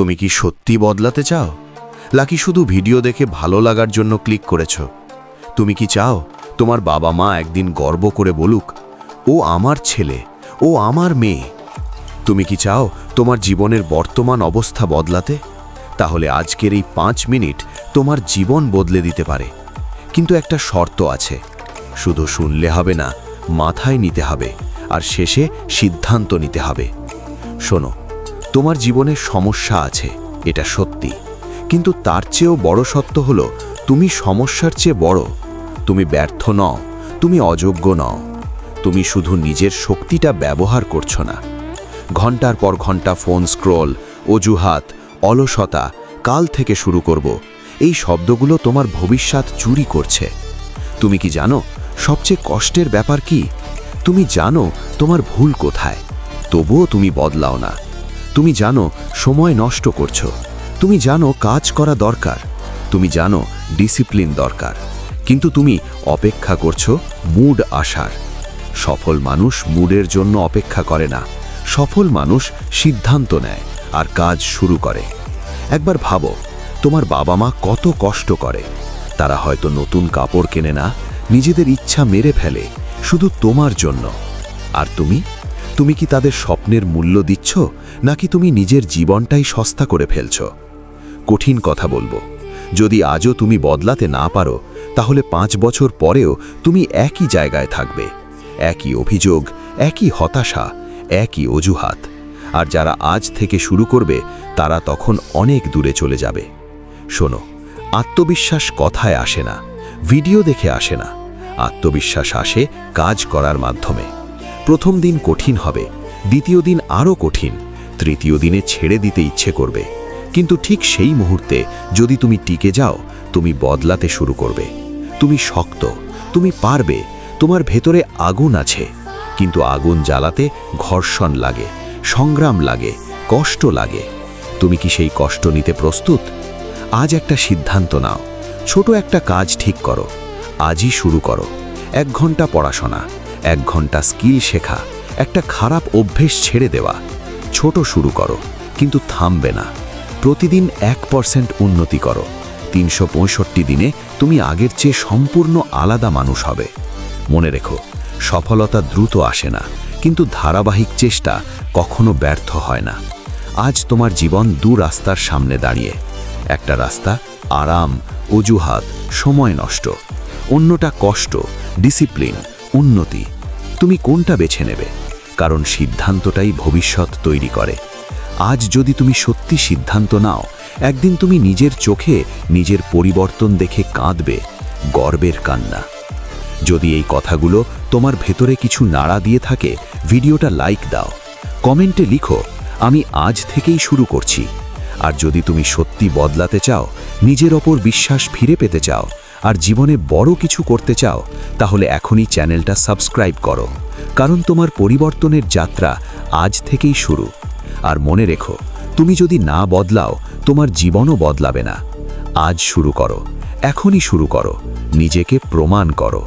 তুমি কি সত্যি বদলাতে চাও? লাকি শুধু ভিডিও দেখে ভালো লাগার জন্য ক্লিক করেছ? তুমি কি চাও তোমার বাবা মা একদিন গর্ব করে বলুক, ও আমার ছেলে, ও আমার মেয়ে তুমি কি চাও তোমার জীবনের বর্তমান অবস্থা বদলাতে? তাহলে আজকের এই পাঁচ মিনিট তোমার জীবন বদলে দিতে পারে। কিন্তু একটা শর্ত আছে, শুধু শুনলে হবে না, মাথায় নিতে হবে, আর শেষে সিদ্ধান্ত নিতে হবে। শোনো তোমার জীবনে সমস্যা আছে, এটা সত্যি। কিন্তু তার চেয়েও বড় সত্য হলো, তুমি সমস্যার চেয়ে বড়। তুমি ব্যর্থ নও, তুমি অযোগ্য নও। তুমি শুধু নিজের শক্তিটা ব্যবহার করছ না। ঘণ্টার পর ঘণ্টা ফোন স্ক্রোল, অজুহাত, অলসতা, কাল থেকে শুরু করব। এই শব্দগুলো তোমার ভবিষ্যৎ চুরি করছে। তুমি কি জানো, সবচেয়ে কষ্টের ব্যাপার কি? তুমি জানো তোমার ভুল কোথায়, তবুও তুমি বদলাও না। তুমি জানো সময় নষ্ট করছ। তুমি জানো কাজ করা দরকার। তুমি জানো ডিসিপ্লিন দরকার। কিন্তু তুমি অপেক্ষা করছ মুড আসার। সফল মানুষ মুডের জন্য অপেক্ষা করে না। সফল মানুষ সিদ্ধান্ত নেয় আর কাজ শুরু করে। একবার ভাবো, তোমার বাবা মা কত কষ্ট করে। তারা হয়তো নতুন কাপড় কেনে না, নিজেদের ইচ্ছা মেরে ফেলে, শুধু তোমার জন্য। আর তুমি? তুমি কি তাদের স্বপ্নের মূল্য দিচ্ছ, নাকি তুমি নিজের জীবনটাই সস্তা করে ফেলছ? কঠিন কথা বলব। যদি আজও তুমি বদলাতে না পারো, তাহলে পাঁচ বছর পরেও তুমি একই জায়গায় থাকবে। একই অভিযোগ, একই হতাশা, একই অজুহাত। আর যারা আজ থেকে শুরু করবে, তারা তখন অনেক দূরে চলে যাবে। শোনো, আত্মবিশ্বাস কথায় আসে না, ভিডিও দেখে আসে না। আত্মবিশ্বাস আসে কাজ করার মাধ্যমে। প্রথম দিন কঠিন হবে, দ্বিতীয় দিন আরও কঠিন, তৃতীয় দিনে ছেড়ে দিতে ইচ্ছে করবে। কিন্তু ঠিক সেই মুহূর্তে যদি তুমি টিকে যাও, তুমি বদলাতে শুরু করবে। তুমি শক্ত, তুমি পারবে, তোমার ভেতরে আগুন আছে। কিন্তু আগুন জ্বালাতে ঘর্ষণ লাগে, সংগ্রাম লাগে, কষ্ট লাগে। তুমি কি সেই কষ্ট নিতে প্রস্তুত? আজ একটা সিদ্ধান্ত নাও, ছোট একটা কাজ ঠিক করো, আজই শুরু করো, এক ঘণ্টা পড়াশোনা। এক ঘণ্টা স্কিল শেখা, একটা খারাপ অভ্যেস ছেড়ে দেওয়া। ছোট শুরু করো, কিন্তু থামবে না। প্রতিদিন এক পার্সেন্ট উন্নতি করো। তিনশো পঁয়ষট্টি দিনে তুমি আগের চেয়ে সম্পূর্ণ আলাদা মানুষ হবে। মনে রেখো, সফলতা দ্রুত আসে না, কিন্তু ধারাবাহিক চেষ্টা কখনো ব্যর্থ হয় না। আজ তোমার জীবন দু রাস্তার সামনে দাঁড়িয়ে। একটা রাস্তা, আরাম, অজুহাত, সময় নষ্ট। অন্যটা কষ্ট, ডিসিপ্লিন উন্নতি। তুমি কোনটা বেছে নেবে? কারণ সিদ্ধান্তটাই ভবিষ্যৎ তৈরি করে। আজ যদি তুমি সত্যি সিদ্ধান্ত নাও, একদিন তুমি নিজের চোখে নিজের পরিবর্তন দেখে কাঁদবে, গর্বের কান্না। যদি এই কথাগুলো তোমার ভেতরে কিছু নাড়া দিয়ে থাকে, ভিডিওটা লাইক দাও। কমেন্টে লিখো, আমি আজ থেকেই শুরু করছি। আর যদি তুমি সত্যি বদলাতে চাও, নিজের ওপর বিশ্বাস ফিরে পেতে চাও আর জীবনে বড় কিছু করতে চাও, তাহলে এখনই চ্যানেলটা সাবস্ক্রাইব করো। কারণ তোমার পরিবর্তনের যাত্রা আজ থেকেই শুরু। আর মনে রেখো, তুমি যদি না বদলাও, তোমার জীবনও বদলাবে না। আজ শুরু করো, এখনই শুরু করো, নিজেকে প্রমাণ করো।